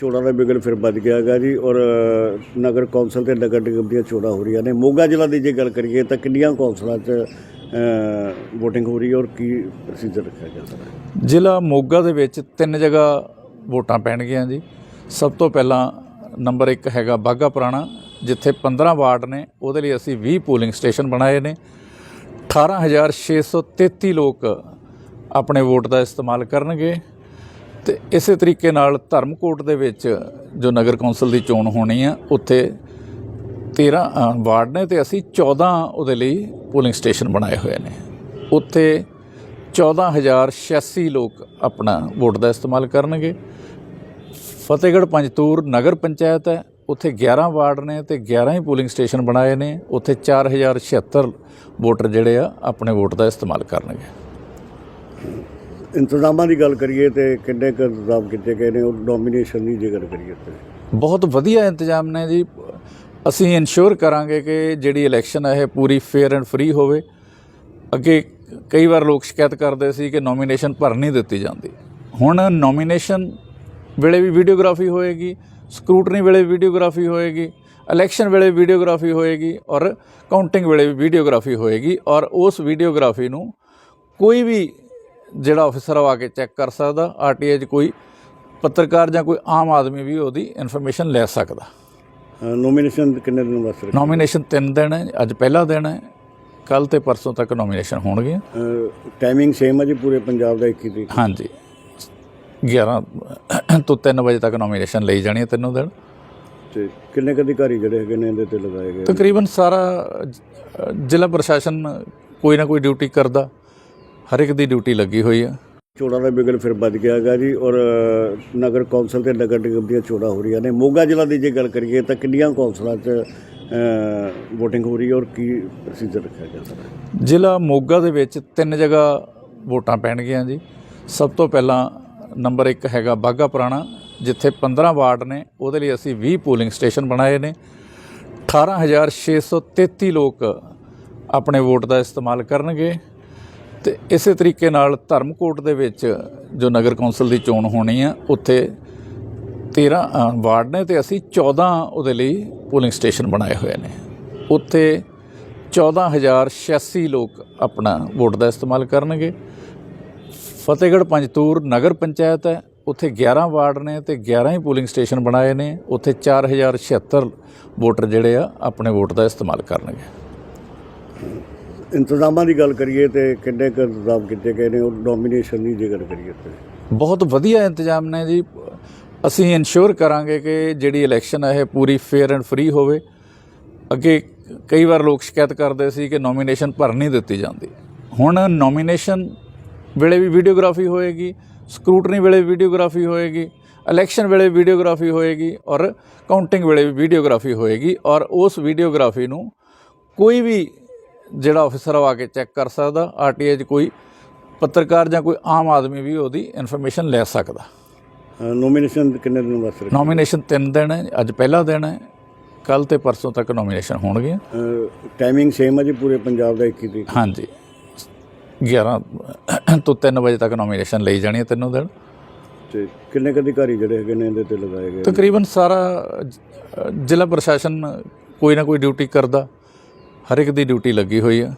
ਚੋਣਾਂ ਦਾ ਬਿਗਲ ਫਿਰ ਵੱਧ ਗਿਆ ਹੈਗਾ ਜੀ ਔਰ ਨਗਰ ਕੌਂਸਲ ਤੇ ਨਗਰ ਨਿਗਮ ਦੀਆਂ ਚੋਣਾਂ ਹੋ ਰਹੀਆਂ ਨੇ। ਮੋਗਾ ਜ਼ਿਲ੍ਹਾ ਦੀ ਜੇ ਗੱਲ ਕਰੀਏ ਤਾਂ ਕਿੰਨੀਆਂ ਕੌਂਸਲਾਂ 'ਚ ਵੋਟਿੰਗ ਹੋ ਰਹੀ ਹੈ ਔਰ ਕੀ ਪ੍ਰੋਸੀਜਰ ਰੱਖਿਆ ਜਾ ਸਕਦਾ ਜ਼ਿਲ੍ਹਾ ਮੋਗਾ ਦੇ ਵਿੱਚ ਤਿੰਨ ਜਗ੍ਹਾ ਵੋਟਾਂ ਪੈਣਗੀਆਂ ਜੀ। ਸਭ ਤੋਂ ਪਹਿਲਾਂ ਨੰਬਰ 1 ਹੈਗਾ ਬਾਗਾ ਪੁਰਾਣਾ, ਜਿੱਥੇ 15 ਵਾਰਡ ਨੇ, ਉਹਦੇ ਲਈ ਅਸੀਂ 20 ਪੋਲਿੰਗ ਸਟੇਸ਼ਨ ਬਣਾਏ ਨੇ। 18633 ਲੋਕ ਆਪਣੇ ਵੋਟ ਦਾ ਇਸਤੇਮਾਲ ਕਰਨਗੇ। ਤੇ ਇਸੇ ਤਰੀਕੇ ਨਾਲ ਧਰਮਕੋਟ ਦੇ ਵਿੱਚ ਜੋ ਨਗਰ ਕੌਂਸਲ ਦੀ ਚੋਣ ਹੋਣੀ ਆ, ਉੱਥੇ 13 ਵਾਰਡ ਨੇ ਤੇ ਅਸੀਂ 14 ਉਹਦੇ ਲਈ ਪੋਲਿੰਗ ਸਟੇਸ਼ਨ ਬਣਾਏ ਹੋਏ ਨੇ। ਉੱਥੇ 14086 ਲੋਕ ਆਪਣਾ ਵੋਟ ਦਾ ਇਸਤੇਮਾਲ ਕਰਨਗੇ। ਫਤਿਹਗੜ੍ਹ, ਪੰਜਤੂਰ ਨਗਰ ਪੰਚਾਇਤ ਹੈ, ਉੱਥੇ 11 ਵਾਰਡ ਨੇ ਤੇ 11 ਹੀ ਪੋਲਿੰਗ ਸਟੇਸ਼ਨ ਬਣਾਏ ਨੇ। ਉੱਥੇ 4076 ਵੋਟਰ ਜਿਹੜੇ ਆ, ਆਪਣੇ ਵੋਟ ਦਾ ਇਸਤੇਮਾਲ ਕਰਨਗੇ। ਇੰਤਜ਼ਾਮਾਂ ਦੀ ਗੱਲ ਕਰੀਏ ਤੇ ਕਿੰਨੇ ਕੁ ਇੰਤਜ਼ਾਮ ਕੀਤੇ ਗਏ ਨੇ ਔਰ ਨੋਮੀਨੇਸ਼ਨ ਦੀ ਜੇ ਕਰੀਏ ਤੇ। ਬਹੁਤ ਵਧੀਆ ਇੰਤਜ਼ਾਮ ਨੇ ਜੀ। ਅਸੀਂ ਇਨਸ਼ੋਰ ਕਰਾਂਗੇ ਕਿ ਜਿਹੜੀ ਇਲੈਕਸ਼ਨ ਹੈ ਇਹ ਪੂਰੀ ਫੇਅਰ ਐਂਡ ਫ੍ਰੀ ਹੋਵੇ। ਅੱਗੇ ਕਈ ਵਾਰ ਲੋਕ ਸ਼ਿਕਾਇਤ ਕਰਦੇ ਸੀ ਕਿ ਨੋਮੀਨੇਸ਼ਨ ਭਰ ਨਹੀਂ ਦਿੱਤੀ ਜਾਂਦੀ। ਹੁਣ ਨੋਮੀਨੇਸ਼ਨ ਵੇਲੇ ਵੀ ਵੀਡੀਓਗ੍ਰਾਫੀ ਹੋਏਗੀ ਸਕਰੂਟਨੀ ਵੇਲੇ ਵੀਡੀਓਗ੍ਰਾਫੀ ਹੋਏਗੀ ਇਲੈਕਸ਼ਨ ਵੇਲੇ ਵੀਡੀਓਗ੍ਰਾਫੀ ਹੋਏਗੀ ਔਰ ਕਾਊਂਟਿੰਗ ਵੇਲੇ ਵੀਡੀਓਗ੍ਰਾਫੀ ਹੋਏਗੀ ਔਰ ਉਸ ਵੀਡੀਓਗ੍ਰਾਫੀ ਨੂੰ ਕੋਈ ਵੀ ਜਿਹੜਾ ਅਫਸਰ ਆ ਕੇ ਚੈੱਕ ਕਰ ਸਕਦਾ ਆਰਟੀਆਈ 'ਚ ਕੋਈ ਪੱਤਰਕਾਰ ਜਾਂ ਕੋਈ ਆਮ ਆਦਮੀ ਵੀ ਉਹਦੀ ਇਨਫੋਰਮੇਸ਼ਨ ਲੈ ਸਕਦਾ। ਨੋਮੀਨੇਸ਼ਨ ਕਿੰਨੇ ਦਿਨ ਵਾਸਤੇ ਰੱਖੀ? ਨੋਮੀਨੇਸ਼ਨ 3 ਦਿਨ ਹੈ ਅੱਜ ਪਹਿਲਾ ਦਿਨ ਹੈ ਕੱਲ ਤੇ ਪਰਸੋਂ ਤੱਕ ਨੋਮੀਨੇਸ਼ਨ ਹੋਣਗੇ ਅਹ, ਟਾਈਮਿੰਗ ਸੇਮ ਹੈ ਜੀ ਪੂਰੇ ਪੰਜਾਬ ਦਾ 21 ਤਰੀਕ? ਹਾਂਜੀ। 11 ਤੋਂ 3 ਵਜੇ ਤੱਕ ਨੋਮੀਨੇਸ਼ਨ ਲਈ ਜਾਣੀ ਹੈ ਤਿੰਨੋਂ ਦਿਨ। ਤੇ ਕਿੰਨੇ ਕੁ ਅਧਿਕਾਰੀ ਜਿਹੜੇ ਹੈਗੇ ਨੇ ਇਹਦੇ ਤੇ ਲਗਾਏ ਗਏ? ਤਕਰੀਬਨ ਸਾਰਾ ਅ, ਜ਼ਿਲ੍ਹਾ ਪ੍ਰਸ਼ਾਸਨ ਕੋਈ ਨਾ ਕੋਈ ਡਿਊਟੀ ਕਰਦਾ। ਹਰ ਇੱਕ ਦੀ ਡਿਊਟੀ ਲੱਗੀ ਹੋਈ ਹੈ ਚੋਣਾਂ ਦਾ ਬਿਗਲ ਫਿਰ ਵੱਜ ਗਿਆ ਹੈਗਾ ਜੀ ਔਰ ਨਗਰ ਕੌਂਸਲ ਤੇ ਨਗਰ ਨਿਗਮ ਦੀਆਂ ਚੋਣਾਂ ਹੋ ਰਹੀਆਂ ਨੇ। ਮੋਗਾ ਜ਼ਿਲ੍ਹਾ ਦੀ ਜੇ ਗੱਲ ਕਰੀਏ ਤਾਂ ਕਿੰਨੀਆਂ ਕੌਂਸਲਾਂ 'ਚ VOTING ਹੋ ਰਹੀ ਹੈ ਔਰ ਕੀ ਪ੍ਰੋਸੀਜਰ ਰੱਖਿਆ ਗਿਆ ਸਾਰਾ ਜ਼ਿਲ੍ਹਾ ਮੋਗਾ ਦੇ ਵਿੱਚ ਤਿੰਨ ਜਗ੍ਹਾ ਵੋਟਾਂ ਪੈਣਗੀਆਂ ਜੀ। ਸਭ ਤੋਂ ਪਹਿਲਾਂ ਨੰਬਰ 1 ਹੈਗਾ ਬਾਗਾ ਪੁਰਾਣਾ ਜਿੱਥੇ 15 ਵਾਰਡ ਨੇ ਉਹਦੇ ਲਈ ਅਸੀਂ 20 ਪੋਲਿੰਗ ਸਟੇਸ਼ਨ ਬਣਾਏ ਨੇ। 18633 ਲੋਕ ਆਪਣੇ ਵੋਟ ਦਾ ਇਸਤੇਮਾਲ ਕਰਨਗੇ। ਤੇ ਇਸੇ ਤਰੀਕੇ ਨਾਲ ਧਰਮਕੋਟ ਦੇ ਵਿੱਚ ਜੋ ਨਗਰ ਕੌਂਸਲ ਦੀ ਚੋਣ ਹੋਣੀ ਆ, ਉੱਥੇ 13 ਵਾਰਡ ਨੇ ਤੇ ਅਸੀਂ 14 ਉਹਦੇ ਲਈ ਪੋਲਿੰਗ ਸਟੇਸ਼ਨ ਬਣਾਏ ਹੋਏ ਨੇ। ਉੱਥੇ 14086 ਲੋਕ ਆਪਣਾ ਵੋਟ ਦਾ ਇਸਤੇਮਾਲ ਕਰਨਗੇ। ਫਤਿਹਗੜ੍ਹ ਪੰਜਤੂਰ ਨਗਰ ਪੰਚਾਇਤ ਹੈ, ਉੱਥੇ 11 ਵਾਰਡ ਨੇ ਤੇ 11 ਹੀ ਪੋਲਿੰਗ ਸਟੇਸ਼ਨ ਬਣਾਏ ਨੇ, ਉੱਥੇ 4076 ਵੋਟਰ ਜਿਹੜੇ ਆ, ਆਪਣੇ ਵੋਟ ਦਾ ਇਸਤੇਮਾਲ ਕਰਨਗੇ। ਇੰਤਜ਼ਾਮਾਂ ਦੀ ਗੱਲ ਕਰੀਏ ਤੇ ਕਿੰਨੇ ਕੁ ਇੰਤਜ਼ਾਮ ਕੀਤੇ ਗਏ ਨੇ ਔਰ ਨੋਮੀਨੇਸ਼ਨ ਦੀ ਜੇ ਕਰੀਏ ਤੇ। ਬਹੁਤ ਵਧੀਆ ਇੰਤਜ਼ਾਮ ਨੇ ਜੀ। ਅਸੀਂ ਇਨਸ਼ੋਰ ਕਰਾਂਗੇ ਕਿ ਜਿਹੜੀ ਇਲੈਕਸ਼ਨ ਹੈ ਇਹ ਪੂਰੀ ਫੇਅਰ ਐਂਡ ਫ੍ਰੀ ਹੋਵੇ। ਅੱਗੇ ਕਈ ਵਾਰ ਲੋਕ ਸ਼ਿਕਾਇਤ ਕਰਦੇ ਸੀ ਕਿ ਨੋਮੀਨੇਸ਼ਨ ਭਰ ਨਹੀਂ ਦਿੱਤੀ ਜਾਂਦੀ। ਹੁਣ ਨੋਮੀਨੇਸ਼ਨ ਵੇਲੇ ਵੀ ਵੀਡੀਓਗ੍ਰਾਫੀ ਹੋਏਗੀ ਸਕਰੂਟਨੀ ਵੇਲੇ ਵੀਡੀਓਗ੍ਰਾਫੀ ਹੋਏਗੀ ਇਲੈਕਸ਼ਨ ਵੇਲੇ ਵੀਡੀਓਗ੍ਰਾਫੀ ਹੋਏਗੀ ਔਰ ਕਾਊਂਟਿੰਗ ਵੇਲੇ ਵੀ ਵੀਡੀਓਗ੍ਰਾਫੀ ਹੋਏਗੀ ਔਰ ਉਸ ਵੀਡੀਓਗ੍ਰਾਫੀ ਨੂੰ ਕੋਈ ਵੀ ਜਿਹੜਾ ਅਫਸਰ ਆ ਕੇ ਚੈੱਕ ਕਰ ਸਕਦਾ ਆਰਟੀਆਈ 'ਚ ਕੋਈ ਪੱਤਰਕਾਰ ਜਾਂ ਕੋਈ ਆਮ ਆਦਮੀ ਵੀ ਉਹਦੀ ਇਨਫੋਰਮੇਸ਼ਨ ਲੈ ਸਕਦਾ। ਨੋਮੀਨੇਸ਼ਨ ਕਿੰਨੇ ਦਿਨ ਵਾਸਤੇ? ਨੋਮੀਨੇਸ਼ਨ 3 ਦਿਨ ਹੈ ਅੱਜ ਪਹਿਲਾ ਦਿਨ ਹੈ ਕੱਲ ਤੇ ਪਰਸੋਂ ਤੱਕ ਨੋਮੀਨੇਸ਼ਨ ਹੋਣਗੇ ਅਹ, ਟਾਈਮਿੰਗ ਸੇਮ ਹੈ ਜੀ ਪੂਰੇ ਪੰਜਾਬ ਦਾ 21 ਤਰੀਕ? ਹਾਂਜੀ। 11 ਤੋਂ 3 ਵਜੇ ਤੱਕ ਨੋਮੀਨੇਸ਼ਨ ਲਈ ਜਾਣੀ ਹੈ ਤਿੰਨੋਂ ਦਿਨ। ਤੇ ਕਿੰਨੇ ਅਧਿਕਾਰੀ ਜਿਹੜੇ ਹੈਗੇ ਨੇ ਇਹਦੇ ਤੇ ਲਗਾਏ ਗਏ ਤਕਰੀਬਨ ਸਾਰਾ ਜ਼ਿਲ੍ਹਾ ਪ੍ਰਸ਼ਾਸਨ ਕੋਈ ਨਾ ਕੋਈ ਡਿਊਟੀ ਕਰਦਾ। ਹਰ ਇੱਕ ਦੀ ਡਿਊਟੀ ਲੱਗੀ ਹੋਈ ਆ।